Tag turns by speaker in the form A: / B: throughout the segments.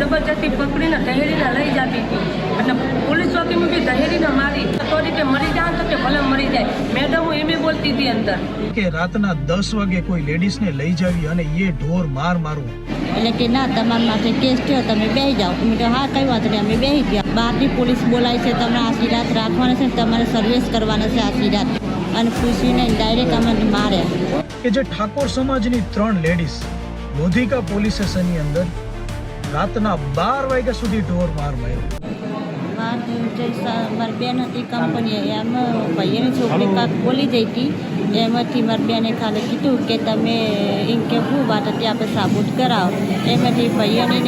A: જબરજસ્તી પકડીને દહેરીને લઈ જતી હતી. અને પોલીસ ચોકીમાં બી દહેરીને મારી. તો રીતે મરી જાય તો કે ભલે મરી જાય. મેડમ હું એમ બોલતી હતી અંદર.
B: કે રાતના દસ વાગે કોઈ લેડીઝને લઈ જાવી અને એ ઢોર માર મારવું.
C: એટલે કે ના તમારા માથે કેસ થયો તમે બેસી જાઓ. મેં કહ્યું હા કઈ વાત નહીં અમે બેસી ગયા. બહારની પોલીસ બોલાય છે તમને આખી રાત રાખવાના છે ને તમારે સર્વિસ કરવાના છે આખી રાત અને પૂછીને ડાયરેક્ટ અમને માર્યા.
B: કે જે ઠાકોર સમાજની ત્રણ લેડીઝ લોધિકા પોલીસ સ્ટેશનની અંદર રાતના બાર વાગ્યા સુધી ઢોર માર માર્યો.
C: મારી બેન હતી કંપની એમ ભાઈએની છોકરી કાંક બોલી જઈ હતી. એમાંથી મારી બેને ખાલી કીધું કે તમે એમ કે હું વાત હતી આપણે સાબુત કરાવો. એમાંથી ભાઈઓને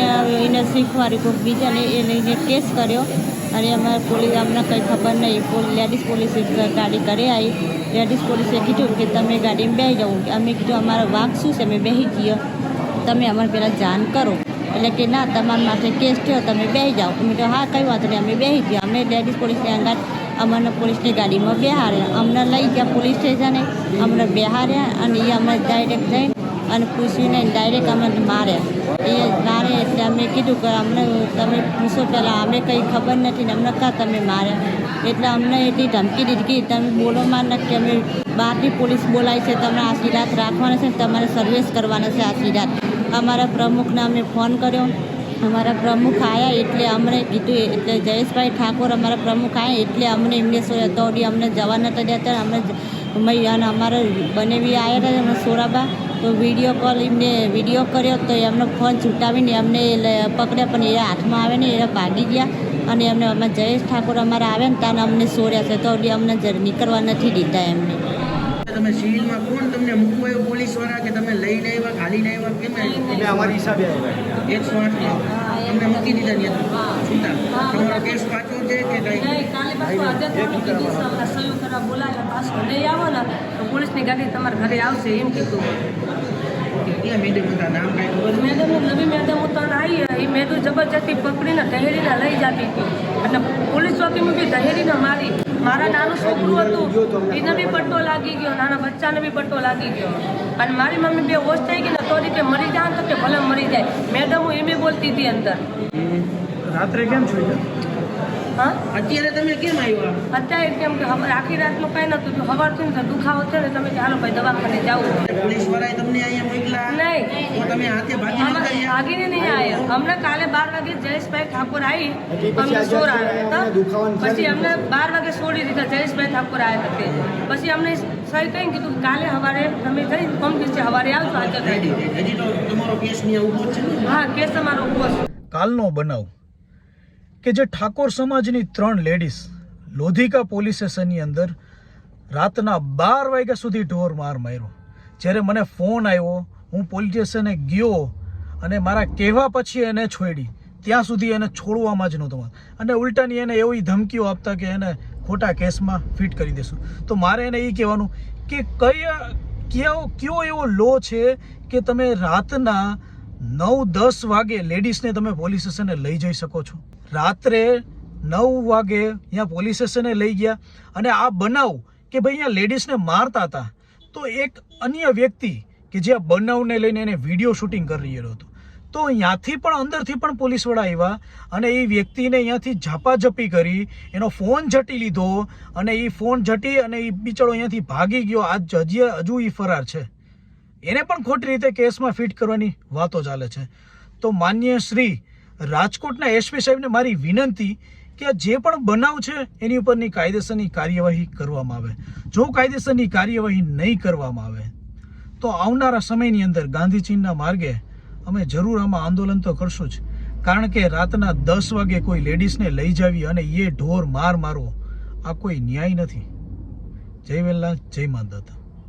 C: એને શીખવાડી કોઈક બીજાને એને એને કેસ કર્યો. અને અમારે પોલીસ અમને કંઈ ખબર નહીં. પોલીસ લેડીઝ પોલીસે ગાડી ઘરે આવી. લેડીઝ પોલીસે કીધું કે તમે ગાડીમાં બેસી જાઓ. અમે કીધું અમારો વાઘ શું છે? અમે બેસી જઈએ તમે અમારે પહેલાં જાણ કરો. એટલે કે ના, તમારા માથે કેસ થયો, તમે બેસી જાઓ. મેં કહ્યું હા કઈ વાત નહીં અમે બેસી ગયા. અમે લેડીઝ પોલીસની અંગાત અમને પોલીસની ગાડીમાં બેહાર્યા અમને લઈ ગયા પોલીસ સ્ટેશને. અમને બેહાર્યા અને એ અમને ડાયરેક્ટ જઈને અને પૂછીને ડાયરેક્ટ અમને માર્યા. એ મારે એટલે અમે કીધું કે અમને તમે પૂછો પહેલાં, અમે કંઈ ખબર નથી ને, અમને કાં તમે માર્યા? એટલે અમને એટલી ધમકી દીધી કે તમે બોલો માર નથી અમે બહારની પોલીસ બોલાય છે, તમને આશીર્વાદ રાખવાના છે તમારે સર્વિસ કરવાના છે રાત અમારા પ્રમુખને અમે ફોન કર્યો. અમારા પ્રમુખ આવ્યા એટલે અમને કીધું, એટલે જયેશભાઈ ઠાકોર અમારા પ્રમુખ આવ્યા એટલે અમને એમને દોડી અમને જવા નતા દેતા અમને મય અને બને બી આવ્યા હતા સોરાબા. તો વીડિયો કોલ એમને વીડિયો કર્યો તો એમનો ફોન છૂટાવીને એમને પકડ્યા પણ એ હાથમાં આવે ને, એ ભાગી ગયા અને એમને અમે જયેશ ઠાકોર અમારા આવ્યા ને ત્યાં અમને સોર્યા છે. તો અમને નીકળવા નથી દીધા એમને.
D: તમે સિવિલમાં કોણ તમને મૂકવો આવ્યો પોલીસવાળા કે તમે લઈને આવ્યા ખાલીને આવ્યા કેમ
E: એટલે અમારી હિસાબે આવ્યા
D: એકસો આઠ તમને મૂકી દીધા છૂટા. તમારો કેસ પાછો છે કે કઈ?
A: બોલાવ્યા. પાછું નહીં આવો ને તો પોલીસની ગાડી તમારા ઘરે આવશે એમ કીધું.
D: મેડમ
A: નવી મેડમ ઉતરણ આવી એ મેડમ જબરજસ્તી પકડીને દહેડીને લઈ જતી હતી. અને પોલીસ ચોકીમાં બી દહેડીને મારી. છોકરું હતું. એને બી પટ્ટો લાગી ગયો નાના બચ્ચાને બી પટ્ટો લાગી ગયો. અને મારી મમ્મી બે હોશ થઈ ગઈ ને તો કે મરી જાય તો કે ભલે મરી જાય. મેડમ હું એમ બોલતી હતી અંદર.
B: રાત્રે કેમ છો
A: હા?
D: અત્યારે તમે કેમ આવ્યા?
A: અત્યારે કેમ કે હવે આખી રાતનું કાંઈ નહોતું. જો સવારથી ને દુખાવો થયો ને તમે ચાલો હાલો ભાઈ દવાખાને જાવ
D: પોલીસ વાળાએ તમને અહીંયા મોકલા
A: નહીં.
D: તો તમે હાથે ભાગી
A: ભાગીને નહીં આવ્યા. અમને કાલે બાર વાગે જયેશભાઈ ઠાકોર આવી અમને સોર આવ્યા હતા. પછી અમને બાર વાગે છોડી દીધા જયેશભાઈ ઠાકોર આવ્યા હતા પછી અમને સહી કઈ કીધું કાલે સવારે તમે જઈ કોમ દિવસે સવારે આવજો હાજર થઈ
D: તો છે
A: હા કેસ તમારો ઊભો છે.
B: કાલનો બનાવ. કે જે ઠાકોર સમાજની ત્રણ લેડીઝ લોધિકા પોલીસ સ્ટેશનની અંદર રાતના બાર વાગ્યા સુધી ઢોર માર માર્યો. જ્યારે મને ફોન આવ્યો, હું પોલીસ સ્ટેશને ગયો અને મારા કહેવા પછી એને છોડી, ત્યાં સુધી એને છોડવામાં જ નહોતો અને ઉલટાની એને એવી ધમકીઓ આપતા કે એને ખોટા કેસમાં ફિટ કરી દેશું. તો મારે એને એ કહેવાનું કે કયા કયો કયો એવો લો છે કે તમે રાતના નવ દસ વાગે લેડીઝને તમે પોલીસ સ્ટેશને લઈ જઈ શકો છો? રાત્રે નવ વાગે અહીંયા પોલીસ સ્ટેશને લઈ ગયા અને આ બનાવ કે ભાઈ અહીંયા લેડીઝને મારતા હતા, તો એક અન્ય વ્યક્તિ કે જે આ બનાવને લઈને એને વીડિયો શૂટિંગ કરી રહેલો હતો. તો અહીંયાથી પણ અંદરથી પણ પોલીસવાળા આવ્યા અને એ વ્યક્તિને અહીંયાથી ઝાપાઝપી કરી, એનો ફોન ઝટી લીધો અને એ ફોન ઝટી અને એ બિચારો અહીંયાથી ભાગી ગયો. આજ હજી હજુ એ ફરાર છે. એને પણ ખોટી રીતે કેસમાં ફિટ કરવાની વાતો ચાલે છે. તો માન્ય શ્રી રાજકોટના એસપી સાહેબને મારી વિનંતી કે આ જે પણ બનાવ છે, એની ઉપરની કાયદેસરની કાર્યવાહી કરવામાં આવે. જો કાયદેસરની કાર્યવાહી નહીં કરવામાં આવે, તો આવનારા સમયની અંદર ગાંધીજીના માર્ગે અમે જરૂર આમાં આંદોલન તો કરશું જ. કારણ કે રાતના દસ વાગે કોઈ લેડીઝને લઈ જાવી અને એ ઢોર માર મારવો આ કોઈ ન્યાય નથી. જય વેલ્લા જય માનદાતા